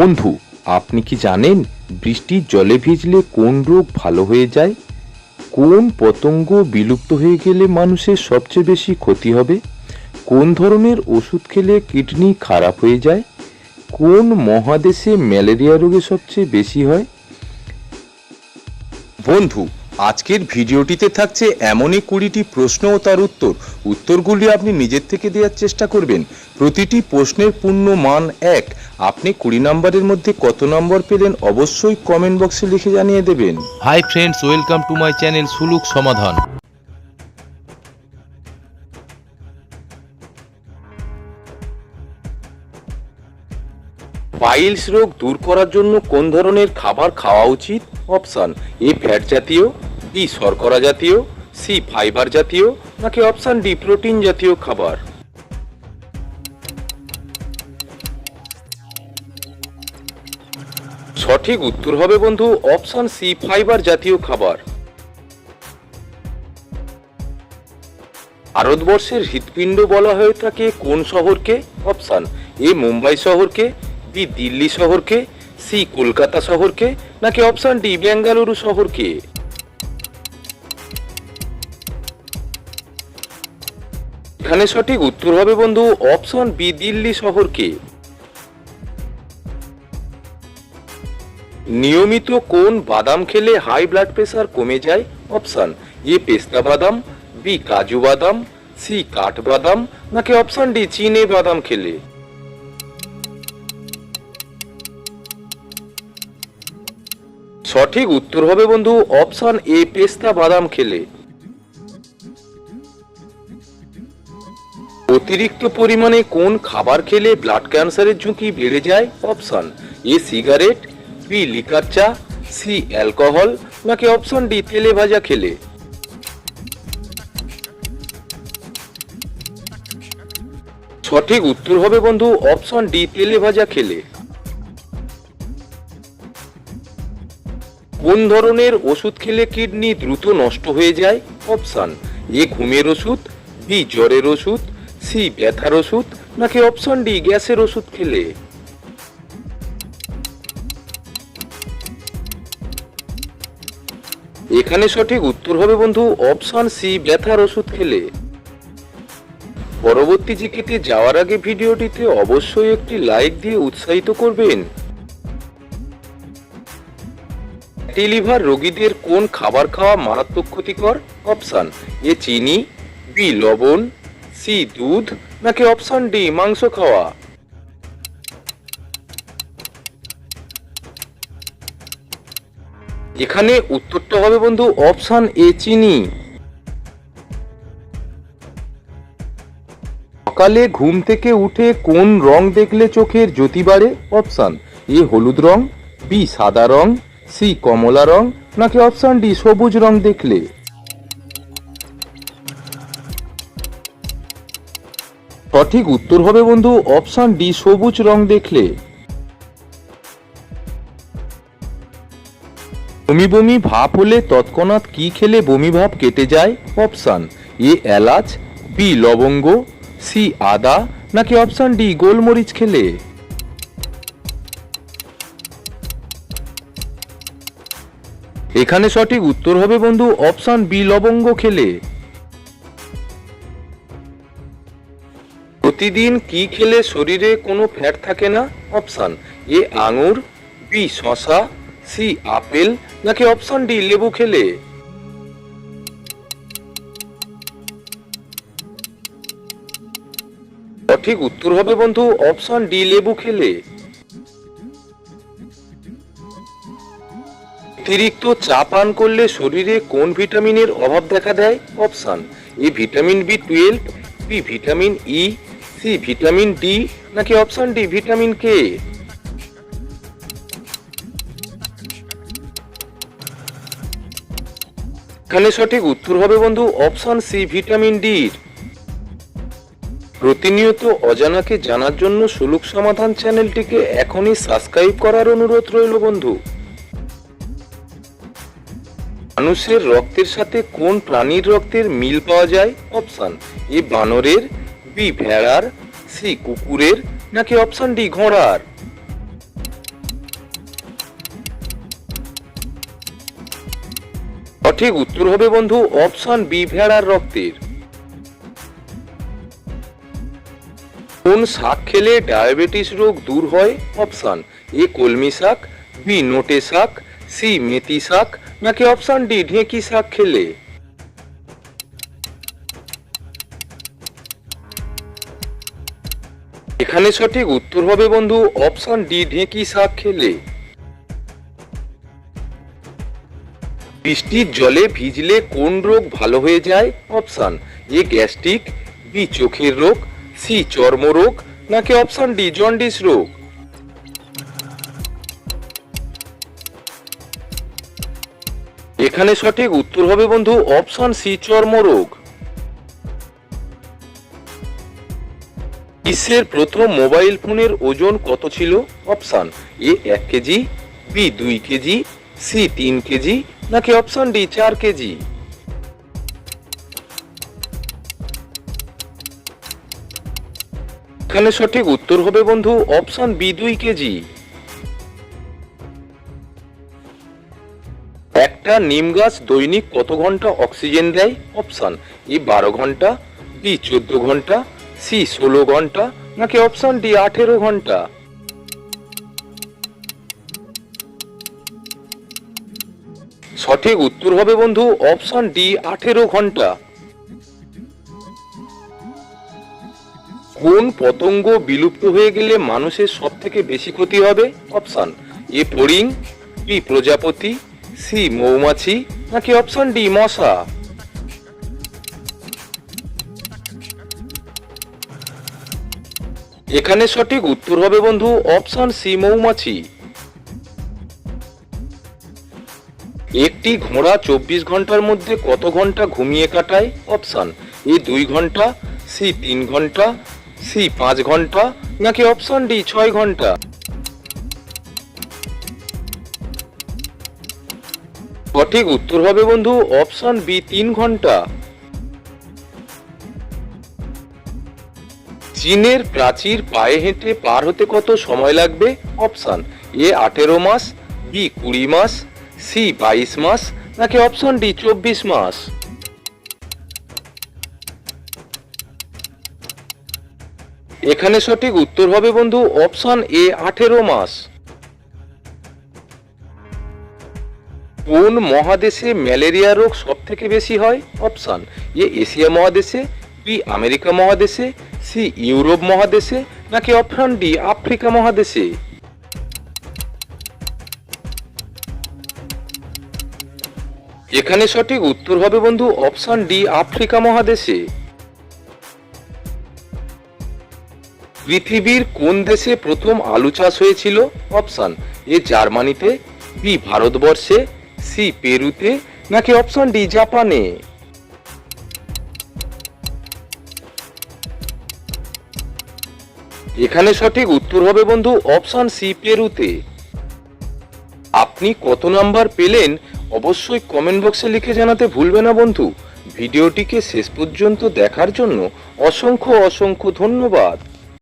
বন্ধু, আপনি কি জানেন বৃষ্টির জলে ভিজলে কোন রোগ ভালো হয়ে যায়? কোন পতঙ্গ বিলুপ্ত হয়ে গেলে মানুষের সবচেয়ে বেশি ক্ষতি হবে? কোন ধরনের ওষুধ খেলে কিডনি খারাপ হয়ে যায়? কোন মহাদেশে ম্যালেরিয়া রোগে সবচেয়ে বেশি হয়? বন্ধু আজকের ভিডিওটিতে থাকছে এমনই কুড়িটি প্রশ্ন ও তার উত্তর। উত্তরগুলি আপনি নিজের থেকে দেওয়ার চেষ্টা করবেন। প্রতিটি প্রশ্নের পূর্ণ মান এক। আপনি কুড়ি নম্বরের মধ্যে কত নম্বর পেলেন অবশ্যই কমেন্ট বক্সে লিখে জানিয়ে দেবেন। Hi friends welcome to my channel সুলুক সমাধান পাইলস রোগ দূর করার জন্য কোন ধরনের খাবার খাওয়া উচিত? অপশান এ ফ্যাট জাতীয় বি শর্করা জাতীয় সি ফাইবার জাতীয়, নাকি অপশান ডি প্রোটিন জাতীয় খাবার? সঠিক উত্তর হবে বন্ধু অপশান সি ফাইবার জাতীয় খাবার। ভারতবর্ষের হৃৎপিণ্ড বলা হয়ে থাকে কোন শহরকে? অপশান এ মুম্বাই শহরকে বি দিল্লি শহরকে সি কলকাতা শহরকে, নাকি অপশান ডি বেঙ্গালুরু শহরকে? এখানে সঠিক উত্তর হবে বন্ধু অপশন বি, দিল্লি শহরকে। নিয়মিত কোন বাদাম খেলে হাই ব্লাড প্রেশার কমে যায়? অপশন এ, পেস্তা বাদাম, বি, কাজু বাদাম, সি, কাঠ বাদাম, নাকি অপশন ডি, চিনে বাদাম খেলে? সঠিক উত্তর হবে বন্ধু অপশন এ, পেস্তা বাদাম খেলে। অতিরিক্ত পরিমাণে কোন খাবার খেলে ব্লাড ক্যান্সারের ঝুঁকি বেড়ে যায়? Option A cigarette B liquor চা সি অ্যালকোহল নাকি অপশন ডি তেলে ভাজা খেলে? সঠিক উত্তর হবে বন্ধু অপশন ডি তেলে ভাজা খেলে। কোন ধরনের ওষুধ খেলে কিডনি দ্রুত নষ্ট হয়ে যায়? অপশন এ ঘুমের ওষুধ বি জ্বরের ওষুধ সি, ব্যথার ওষুধ নাকি অপশন ডি, গ্যাসের ওষুধ খেলে? এখানে সঠিক উত্তর হবে বন্ধু অপশন সি, ব্যথার ওষুধ খেলে। পরবর্তী জিকেতে যাওয়ার আগে ভিডিওটিতে অবশ্যই একটি লাইক দিয়ে উৎসাহিত করবেন। লিভার রোগীদের কোন খাবার খাওয়া মারাত্মক ক্ষতিকর? অপশন এ চিনি, বি, লবণ সি, দুধ, নাকি অপশন ডি মাংস খাওয়া? এখানে উত্তরটা হবে বন্ধু অপশন এ চিনি। সকালে ঘুম থেকে উঠে কোন রং দেখলে চোখের জ্যোতি বাড়ে? অপশন এ হলুদ রং বি সাদা রং সি কমলা রং, নাকি অপশন ডি সবুজ রং দেখলে? সঠিক উত্তর হবে বন্ধু অপশন ডি, সবুজ রং দেখলে। বমি বমি ভাব হলে তৎক্ষণাৎ কি খেলে বমি ভাব কেটে যায়? অপশন এ, এলাচ, বি, লবঙ্গ, সি, আদা, নাকি অপশন ডি, গোলমরিচ খেলে। এখানে সঠিক উত্তর হবে বন্ধু অপশন বি, লবঙ্গ খেলে। প্রতিদিন কি খেলে শরীরে কোনো ফ্যাট থাকে না? অপশান এ আঙুর বি শশা সি আপেল, নাকি অপশান ডি লেবু খেলে? সঠিক উত্তর হবে বন্ধু অপশন ডি লেবু খেলে। অতিরিক্ত চা পান করলে শরীরে কোন ভিটামিনের অভাব দেখা দেয়? Option A vitamin B twelve B vitamin E C, vitamin D নাকি অপশন ডি, ভিটামিন কে? এখানে সঠিক উত্তর হবে বন্ধু অপশন সি, ভিটামিন ডি। প্রতিনিয়ত অজানাকে জানার জন্য সুলুক সমাধান চ্যানেলটিকে এখনই সাবস্ক্রাইব করার অনুরোধ রইল বন্ধু। মানুষের রক্তের সাথে কোন প্রাণীর রক্তের মিল পাওয়া যায়? অপশন, এ বানরের বি ভেড়ার, সি কুকুরের, নাকি অপশন ডি ঘোড়ার? সঠিক উত্তর হবে বন্ধু অপশন বি ভেড়ার রক্তের। কোন শাক খেলে ডায়াবেটিস রোগ দূর হয়? অপশন এ কলমি শাক, বি নোটে শাক, সি মেথি শাক, নাকি অপশন ডি ঢেঁকি শাক খেলে? এখানে সঠিক উত্তর হবে বন্ধু অপশন ডি, ঢেঁকি শাক খেলে। বৃষ্টির জলে ভিজলে কোন রোগ ভালো হয়ে যায়? অপশন এ, গ্যাস্ট্রিক, বি, চোখের রোগ, সি, চর্মরোগ, নাকি অপশন ডি, জন্ডিস রোগ? এখানে সঠিক উত্তর হবে বন্ধু অপশন সি, চর্মরোগ। বিশ্বের প্রথম মোবাইল ফোনের ওজন কত ছিল? অপশান এ এক কেজি, বি দুই কেজি, সি তিন কেজি, নাকি অপশান ডি চার কেজি? এখানে সঠিক উত্তর হবে বন্ধু, অপশান বি দুই কেজি। একটা নিম গাছ দৈনিক কত ঘণ্টা অক্সিজেন দেয়? অপশান এ বারো ঘণ্টা, বি চোদ্দ ঘণ্টা সি ষোলো ঘণ্টা নাকি অপশন ডি আঠেরো ঘণ্টা? সঠিক উত্তর হবে বন্ধু অপশন ডি আঠেরো ঘণ্টা। কোন পতঙ্গ বিলুপ্ত হয়ে গেলে মানুষের সব থেকে বেশি ক্ষতি হবে? অপশন এ ফড়িং, বি প্রজাপতি, সি মৌমাছি, নাকি অপশন ডি মশা? এখানে সঠিক উত্তর হবে বন্ধু অপশন সি মৌমাছি। একটি ঘোড়া চব্বিশ ঘণ্টার মধ্যে কত ঘণ্টা ঘুমিয়ে কাটায়? অপশন এ দুই ঘণ্টা, সি তিন ঘণ্টা, সি পাঁচ ঘণ্টা, নাকি অপশন ডি ছয় ঘণ্টা? সঠিক উত্তর হবে বন্ধু অপশন বি তিন ঘণ্টা। চীনের প্রাচীর পায়ে হেঁটে পার হতে কত সময় লাগবে? অপশান এ আঠেরো মাস বি কুড়ি মাস সি বাইশ মাস, নাকি অপশন ডি চব্বিশ মাস? এখানে সঠিক উত্তর হবে বন্ধু অপশন এ আঠেরো মাস। কোন মহাদেশে ম্যালেরিয়া রোগ সব থেকে বেশি হয়? অপশন এ এশিয়া মহাদেশে বি আমেরিকা মহাদেশে, সি ইউরোপ মহাদেশে, নাকি অপশন ডি আফ্রিকা মহাদেশে? এখানে সঠিক উত্তর হবে বন্ধু অপশন ডি আফ্রিকা মহাদেশে। পৃথিবীর কোন দেশে প্রথম আলু চাষ হয়েছিল? অপশন এ জার্মানিতে, বি ভারতবর্ষে, সি পেরুতে, নাকি অপশন ডি জাপানে? এখানে সঠিক উত্তর হবে বন্ধু অপশন সি পেরুতে। আপনি কত নাম্বার পেলেন অবশ্যই কমেন্ট বক্সে লিখে জানাতে ভুলবে না বন্ধু। ভিডিওটিকে শেষ পর্যন্ত দেখার জন্য অসংখ্য অসংখ্য ধন্যবাদ।